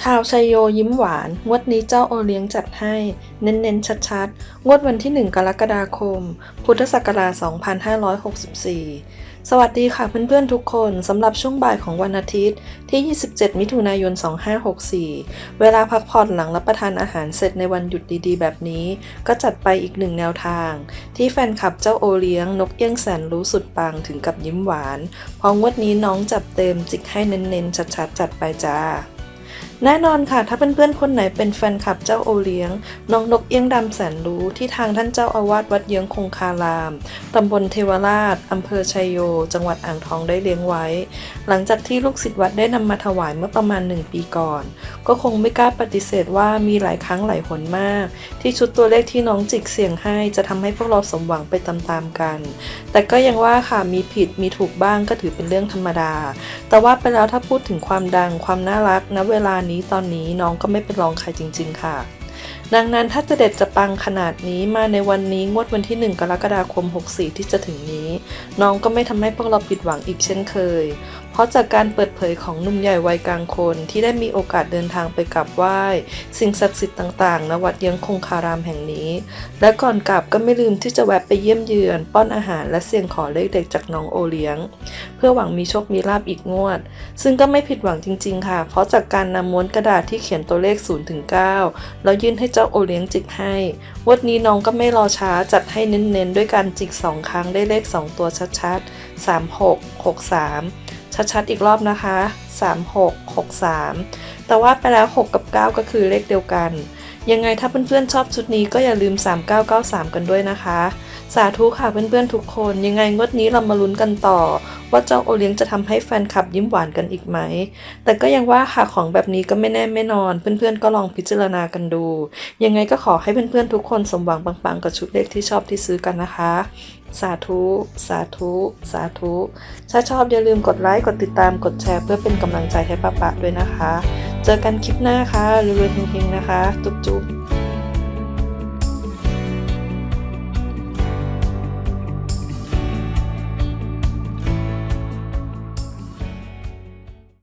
ชาวชัยโยยิ้มหวาน งวดนี้เจ้าโอเลี้ยงจัดให้ เน้นๆ ชัดๆ งวดวันที่ 1 กรกฎาคม พุทธศักราช 2564สวัสดีค่ะเพื่อนๆทุกคนสำหรับช่วงบ่ายของวันอาทิตย์ที่ 27 มิถุนายน 2564 เวลาพักผ่อนหลังรับประทานอาหารเสร็จในวันหยุดดีๆ แบบนี้ ก็จัดไปอีกหนึ่งแนวทาง ที่แฟนคลับเจ้าโอเลี้ยง นกเอี้ยงแสนรู้สุดปังถึงกับยิ้มหวานเพองวดนี้น้องจัดเต็มจิกให้เน้นๆ ชัดๆ จัดไปจ้า แน่นอนค่ะ ถ้าเพื่อนๆคนไหนเป็นแฟนคลับเจ้าโอเลี้ยง น้องนกเอี้ยงดำแสนรู้ที่ทางท่านเจ้าอาวาสวัดเยื้องคงคาราม ตำบลเทวราชอำเภอชัยโย จังหวัดอ่างทองได้เลี้ยงไว้ หลังจากที่ลูกศิษย์วัดได้นำมาถวายเมื่อประมาณหนึ่งปีก่อน ก็คงไม่กล้าปฏิเสธว่ามีหลายครั้งหลายหนมาก ที่ชุดตัวเลขที่น้องจิกเสี่ยงให้จะทำให้พวกเราสมหวังไปตามๆกัน แต่ก็ยังว่าค่ะมีผิดมีถูกบ้างก็ถือเป็นเรื่องธรรมดา แต่ว่าไปแล้วถ้าพูดถึงความดังความน่ารักณเวลานี้ตอนนี้น้องก็ไม่เป็นรองใครจริง ๆ ค่ะ ดังนั้นถ้าจะเด็ดจะปังขนาดนี้มาในวันนี้งวดวันที่ 1 กรกฎาคม 64 ที่จะถึงนี้ น้องก็ไม่ทำให้พวกเราผิดหวังอีกเช่นเคย เพราะจากการเปิดเผยของหนุ่มใหญ่วัยกลางคนที่ได้มีโอกาสเดินทางไปกราบไหว้ สิ่งศักดิ์สิทธิ์ต่างๆณวัดเยื้องคงคารามแห่งนี้ และก่อนกลับก็ไม่ลืมที่จะแวะไปเยี่ยมเยือน ป้อนอาหารและเสี่ยงขอเลขเด็กจากน้องโอเลี้ยง เพื่อหวังมีโชคมีลาบอีกงวด ซึ่งก็ไม่ผิดหวังจริง ๆ ค่ะ เพราะจากการนำม้วนกระดาษที่เขียนตัวเลข0ถึง9แล้วยื่นให้เจ้าโอเลี้ยงจิกให้วันนี้น้องก็ไม่รอช้าจัดให้เน้นๆ ด้วยการจิก 2 ครั้งได้เลข 2 ตัวชัดๆ 36 63 ชัดๆอีกรอบนะคะ 36 63 แต่ว่าไปแล้ว 6 กับ 9 ก็คือเลขเดียวกัน ยังไงถ้าเพื่อนๆชอบชุดนี้ก็อย่าลืม 3993 กันด้วยนะคะ สาธุค่ะเพื่อนๆทุกคน ยังไงงวดนี้เรามาลุ้นกันต่อ ว่าเจ้าโอเลี้ยงจะทำให้แฟนคลับยิ้มหวานกันอีกไหม แต่ก็ยังว่าค่ะของแบบนี้ก็ไม่แน่ไม่นอน เพื่อนๆก็ลองพิจารณากันดู ยังไงก็ขอให้เพื่อนๆทุกคนสมหวังปังๆกับชุดเลขที่ชอบที่ซื้อกันนะคะ สาธุ สาธุ สาธุ ถ้าชอบอย่าลืมกดไลค์กดติดตามกดแชร์ เพื่อเป็นกำลังใจให้ป้าปะด้วยนะคะ เจอกันคลิปหน้าค่ะรวยๆเฮงๆนะคะ จุ๊บๆ